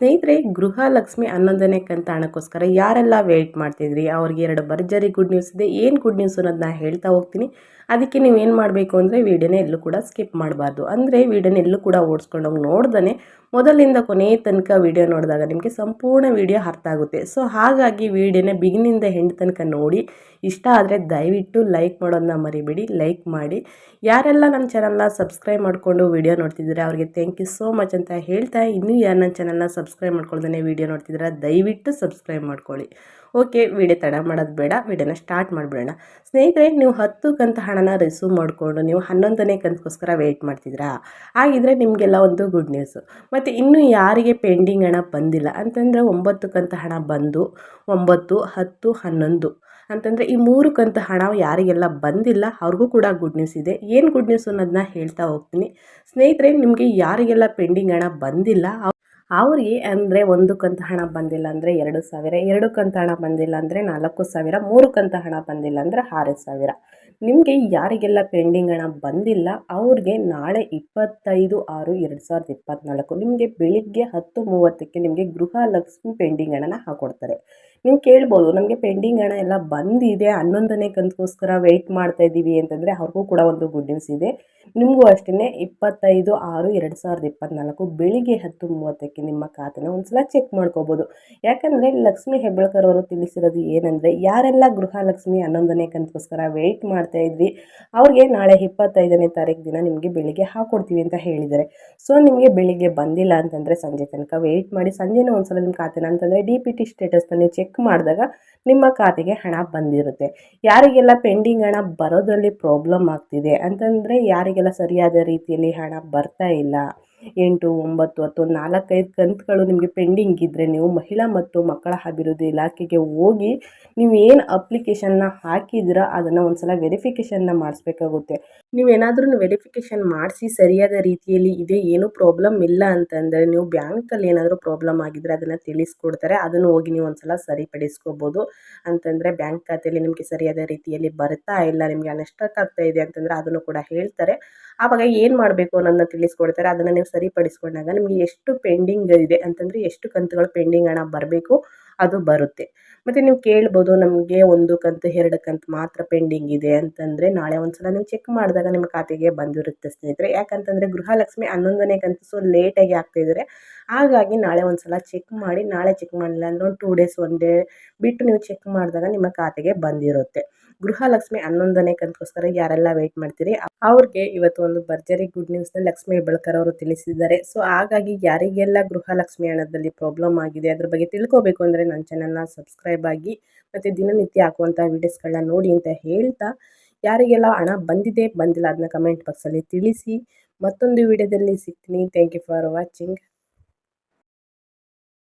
ಸ್ನೇಹಿತರೆ ಗೃಹಲಕ್ಷ್ಮಿ ಹನ್ನೊಂದನೇ ಕಂತ ಹಣಕ್ಕೋಸ್ಕರ ಯಾರೆಲ್ಲ ವೆಯ್ಟ್ ಮಾಡ್ತಿದ್ರಿ? ಅವ್ರಿಗೆ ಎರಡು ಭರ್ಜರಿ ಗುಡ್ ನ್ಯೂಸ್ ಇದೆ. ಏನು ಗುಡ್ ನ್ಯೂಸ್ ಅನ್ನೋದು ನಾನು ಹೇಳ್ತಾ ಹೋಗ್ತೀನಿ. ಅದಕ್ಕೆ ನೀವು ಏನು ಮಾಡಬೇಕು ಅಂದರೆ ವೀಡಿಯೋನ ಎಲ್ಲೂ ಕೂಡ ಸ್ಕಿಪ್ ಮಾಡಬಾರ್ದು. ಅಂದರೆ ವೀಡಿಯೋನ ಎಲ್ಲೂ ಕೂಡ ಓಡಿಸ್ಕೊಂಡೋಗಿ ನೋಡ್ದೇ ಮೊದಲಿಂದ ಕೊನೆಯ ತನಕ ವೀಡಿಯೋ ನೋಡಿದಾಗ ನಿಮಗೆ ಸಂಪೂರ್ಣ ವೀಡಿಯೋ ಅರ್ಥ ಆಗುತ್ತೆ. ಸೊ ಹಾಗಾಗಿ ವೀಡಿಯೋನ ಬಿಗಿನಿಂದ ಹೆಂಡ್ ತನಕ ನೋಡಿ ಇಷ್ಟ ಆದರೆ ದಯವಿಟ್ಟು ಲೈಕ್ ಮಾಡೋದನ್ನ ಮರಿಬೇಡಿ ಲೈಕ್ ಮಾಡಿ. ಯಾರೆಲ್ಲ ನನ್ನ ಚಾನಲ್ನ ಸಬ್ಸ್ಕ್ರೈಬ್ ಮಾಡಿಕೊಂಡು ವೀಡಿಯೋ ನೋಡ್ತಿದ್ದೀರಾ, ಅವ್ರಿಗೆ ಥ್ಯಾಂಕ್ ಯು ಸೋ ಮಚ್ ಅಂತ ಹೇಳ್ತಾ ಇನ್ನೂ ಯಾರು ನನ್ನ ಚಾನಲ್ನ ಸಬ್ಸ್ಕ್ರೈಬ್ ಮಾಡ್ಕೊಳ್ದೇ ವೀಡಿಯೋ ನೋಡ್ತಿದ್ದೀರಾ, ದಯವಿಟ್ಟು ಸಬ್ಸ್ಕ್ರೈಬ್ ಮಾಡ್ಕೊಳ್ಳಿ. ಓಕೆ ವಿಡಿಯೋ ತಡ ಮಾಡೋದು ಬೇಡ ವಿಡಿಯೋನ ಸ್ಟಾರ್ಟ್ ಮಾಡಿಬಿಡೋಣ. ಸ್ನೇಹಿತರೆ, ನೀವು ಹತ್ತು ಕಂತು ಹಣನ ರಿಸೀವ್ ಮಾಡಿಕೊಂಡು, ನೀವು ಹನ್ನೊಂದನೇ ಕಂತಕ್ಕೋಸ್ಕರ ವೆಯ್ಟ್ ಮಾಡ್ತಿದ್ದೀರಾ? ಹಾಗಿದ್ರೆ ನಿಮಗೆಲ್ಲ ಒಂದು ಗುಡ್ ನ್ಯೂಸು ಮತ್ತು ಇನ್ನೂ ಯಾರಿಗೆ ಪೆಂಡಿಂಗ್ ಹಣ ಬಂದಿಲ್ಲ, ಅಂತಂದರೆ ಒಂಬತ್ತು ಕಂತು ಹಣ ಬಂದು, ಒಂಬತ್ತು, ಹತ್ತು, ಹನ್ನೊಂದು. ಅಂತಂದರೆ ಈ ಮೂರು ಕಂತು ಹಣ ಯಾರಿಗೆಲ್ಲ ಬಂದಿಲ್ಲ, ಅವ್ರಿಗೂ ಕೂಡ ಗುಡ್ ನ್ಯೂಸ್ ಇದೆ. ಏನು ಗುಡ್ ನ್ಯೂಸ್ ಅನ್ನೋದನ್ನ ಹೇಳ್ತಾ ಹೋಗ್ತೀನಿ. ಸ್ನೇಹಿತರೆ, ನಿಮಗೆ ಯಾರಿಗೆಲ್ಲ ಪೆಂಡಿಂಗ್ ಹಣ ಬಂದಿಲ್ಲ ಅವ್ರಿಗೆ ಅಂದರೆ ಒಂದು ಕಂತು ಹಣ ಬಂದಿಲ್ಲ ಅಂದರೆ ಎರಡು ಸಾವಿರ, ಎರಡು ಕಂತು ಹಣ ಬಂದಿಲ್ಲ ಅಂದರೆ ನಾಲ್ಕು ಸಾವಿರ, ಮೂರು ಕಂತು ಹಣ ಬಂದಿಲ್ಲ ಅಂದರೆ ಆರು ಸಾವಿರ. ನಿಮಗೆ ಯಾರಿಗೆಲ್ಲ ಪೆಂಡಿಂಗ್ ಹಣ ಬಂದಿಲ್ಲ, ಅವ್ರಿಗೆ ನಾಳೆ ಇಪ್ಪತ್ತೈದು ಆರು ಎರಡು ಸಾವಿರದ ಇಪ್ಪತ್ತ್ನಾಲ್ಕು ನಿಮಗೆ ಬೆಳಿಗ್ಗೆ ಹತ್ತು ಮೂವತ್ತಕ್ಕೆ ನಿಮಗೆ ಗೃಹಲಕ್ಷ್ಮಿ ಪೆಂಡಿಂಗ್ ಹಣನ ಹಾಕೊಡ್ತಾರೆ. ನೀವು ಕೇಳ್ಬೋದು, ನಮಗೆ ಪೆಂಡಿಂಗ್ ಹಣ ಎಲ್ಲ ಬಂದಿದೆ, ಹನ್ನೊಂದನೇ ಕಂತಕ್ಕೋಸ್ಕರ ವೆಯ್ಟ್ ಮಾಡ್ತಾ ಇದ್ದೀವಿ ಅಂತಂದರೆ ಅವ್ರಿಗೂ ಕೂಡ ಒಂದು ಗುಡ್ ನ್ಯೂಸ್ ಇದೆ. ನಿಮಗೂ ಅಷ್ಟೇ ಇಪ್ಪತ್ತೈದು ಆರು ಎರಡು ಸಾವಿರದ ಇಪ್ಪತ್ತ್ನಾಲ್ಕು ಬೆಳಿಗ್ಗೆ ಹತ್ತು ಮೂವತ್ತಕ್ಕೆ ನಿಮ್ಮ ಖಾತೆನ ಒಂದ್ಸಲ ಚೆಕ್ ಮಾಡ್ಕೋಬೋದು. ಯಾಕಂದರೆ ಲಕ್ಷ್ಮಿ ಹೆಬ್ಬಳ್ಕರ್ ಅವರು ತಿಳಿಸಿರೋದು ಏನಂದರೆ, ಯಾರೆಲ್ಲ ಗೃಹಲಕ್ಷ್ಮಿ ಹನ್ನೊಂದನೇ ಕಂತಕ್ಕೋಸ್ಕರ ವೆಯ್ಟ್ ಮಾಡ್ತಾ ಇದ್ವಿ, ಅವ್ರಿಗೆ ನಾಳೆ ಇಪ್ಪತ್ತೈದನೇ ತಾರೀಕು ದಿನ ನಿಮಗೆ ಬೆಳಿಗ್ಗೆ ಹಾಕೊಡ್ತೀವಿ ಅಂತ ಹೇಳಿದ್ದಾರೆ. ಸೊ ನಿಮಗೆ ಬೆಳಿಗ್ಗೆ ಬಂದಿಲ್ಲ ಅಂತಂದರೆ ಸಂಜೆ ತನಕ ವೆಯ್ಟ್ ಮಾಡಿ, ಸಂಜೆನೇ ಒಂದ್ಸಲ ನಿಮ್ಮ ಖಾತೆನ ಅಂತಂದರೆ ಡಿ ಪಿ ಟಿ ಸ್ಟೇಟಸ್ನ ನೀವು ಚೆಕ್ ಮಾಡಿದಾಗ ನಿಮ್ಮ ಖಾತೆಗೆ ಹಣ ಬಂದಿರುತ್ತೆ. ಯಾರಿಗೆಲ್ಲ ಪೆಂಡಿಂಗ್ ಹಣ ಬರೋದರಲ್ಲಿ ಪ್ರಾಬ್ಲಮ್ ಆಗ್ತಿದೆ ಅಂತಂದರೆ ಯಾರಿಗೆಲ್ಲ ಸರಿಯಾದ ರೀತಿಯಲ್ಲಿ ಹಣ ಬರ್ತಾ ಇಲ್ಲ ಎಂಟು, ಒಂಬತ್ತು ಅಥವಾ ನಾಲ್ಕೈದು ಕಂತುಗಳು ನಿಮಗೆ ಪೆಂಡಿಂಗ್ ಇದ್ದರೆ ನೀವು ಮಹಿಳಾ ಮತ್ತು ಮಕ್ಕಳ ಅಭಿವೃದ್ಧಿ ಇಲಾಖೆಗೆ ಹೋಗಿ ನೀವು ಏನು ಅಪ್ಲಿಕೇಶನ್ನ ಹಾಕಿದ್ದೀರಾ ಅದನ್ನು ಒಂದು ಸಲ ವೆರಿಫಿಕೇಷನ್ನ ಮಾಡಿಸ್ಬೇಕಾಗುತ್ತೆ. ನೀವೇನಾದ್ರೂ ವೆರಿಫಿಕೇಷನ್ ಮಾಡಿಸಿ ಸರಿಯಾದ ರೀತಿಯಲ್ಲಿ ಇದೆ, ಏನೂ ಪ್ರಾಬ್ಲಮ್ ಇಲ್ಲ ಅಂತಂದರೆ ನೀವು ಬ್ಯಾಂಕಲ್ಲಿ ಏನಾದರೂ ಪ್ರಾಬ್ಲಮ್ ಆಗಿದ್ದರೆ ಅದನ್ನು ತಿಳಿಸ್ಕೊಡ್ತಾರೆ, ಅದನ್ನು ಹೋಗಿ ನೀವು ಒಂದು ಸಲ ಸರಿಪಡಿಸ್ಕೋಬೋದು. ಅಂತಂದರೆ ಬ್ಯಾಂಕ್ ಖಾತೆಯಲ್ಲಿ ನಿಮಗೆ ಸರಿಯಾದ ರೀತಿಯಲ್ಲಿ ಬರ್ತಾ ಇಲ್ಲ, ನಿಮಗೆ ಆಗ್ತಾ ಇದೆ ಅಂತಂದರೆ ಅದನ್ನು ಕೂಡ ಹೇಳ್ತಾರೆ. ಆವಾಗ ಏನು ಮಾಡಬೇಕು ಅನ್ನೋದನ್ನ ತಿಳಿಸ್ಕೊಡ್ತಾರೆ, ಅದನ್ನು ನೀವು ಸರಿಪಡಿಸ್ಕೊಂಡಾಗ ನಿಮಗೆ ಎಷ್ಟು ಪೆಂಡಿಂಗ್ ಇದೆ ಅಂತಂದರೆ ಎಷ್ಟು ಕಂತುಗಳು ಪೆಂಡಿಂಗ್ ಹಣ ಬರಬೇಕು? ಅದು ಬರುತ್ತೆ. ಮತ್ತು ನೀವು ಕೇಳ್ಬೋದು ನಮಗೆ ಒಂದು ಕಂತು, ಎರಡು ಕಂತು ಮಾತ್ರ ಪೆಂಡಿಂಗ್ ಇದೆ ಅಂತಂದರೆ ನಾಳೆ ಒಂದು ಸಲ ನೀವು ಚೆಕ್ ಮಾಡಿದಾಗ ನಿಮ್ಮ ಖಾತೆಗೆ ಬಂದಿರುತ್ತೆ ಸ್ನೇಹಿತರೆ. ಯಾಕಂತಂದರೆ ಗೃಹಲಕ್ಷ್ಮಿ ಹನ್ನೊಂದನೇ ಕಂತು ಸೊ ಲೇಟಾಗಿ ಆಗ್ತಾಯಿದ್ದಾರೆ ಹಾಗಾಗಿ ನಾಳೆ ಒಂದು ಸಲ ಚೆಕ್ ಮಾಡಿ, ನಾಳೆ ಚೆಕ್ ಮಾಡಿಲ್ಲ ಅಂದರೆ ಒಂದು ಟೂ ಡೇಸ್ ಒನ್ ಡೇ ಬಿಟ್ಟು ನೀವು ಚೆಕ್ ಮಾಡಿದಾಗ ನಿಮ್ಮ ಖಾತೆಗೆ ಬಂದಿರುತ್ತೆ. ಗೃಹಲಕ್ಷ್ಮಿ ಹನ್ನೊಂದನೇ ಕಂತಕ್ಕೋಸ್ಕರ ಯಾರೆಲ್ಲ ವೇಟ್ ಮಾಡ್ತೀರಿ? ಅವ್ರಿಗೆ ಇವತ್ತು ಒಂದು ಭರ್ಜರಿ ಗುಡ್ ನ್ಯೂಸ್ನ ಲಕ್ಷ್ಮಿ ಹೆಬ್ಬಳ್ಕರ್ ಅವರು ತಿಳಿಸಿದ್ದಾರೆ. ಸೊ ಹಾಗಾಗಿ ಯಾರಿಗೆಲ್ಲ ಗೃಹಲಕ್ಷ್ಮಿ ಹಣದಲ್ಲಿ ಪ್ರಾಬ್ಲಮ್ ಆಗಿದೆ ಅದ್ರ ಬಗ್ಗೆ ತಿಳ್ಕೊಬೇಕು ಅಂದರೆ ನನ್ನ ಚಾನಲ್ನ ಸಬ್ಸ್ಕ್ರೈಬ್ ಆಗಿ ಮತ್ತು ದಿನನಿತ್ಯ ಹಾಕುವಂಥ ವೀಡಿಯೋಸ್ಗಳನ್ನ ನೋಡಿ ಅಂತ ಹೇಳ್ತಾ, ಯಾರಿಗೆಲ್ಲ ಹಣ ಬಂದಿದೆ ಬಂದಿಲ್ಲ ಅದನ್ನ ಕಮೆಂಟ್ ಬಾಕ್ಸಲ್ಲಿ ತಿಳಿಸಿ, ಮತ್ತೊಂದು ವಿಡಿಯೋದಲ್ಲಿ ಸಿಗ್ತೀನಿ. Thank you for watching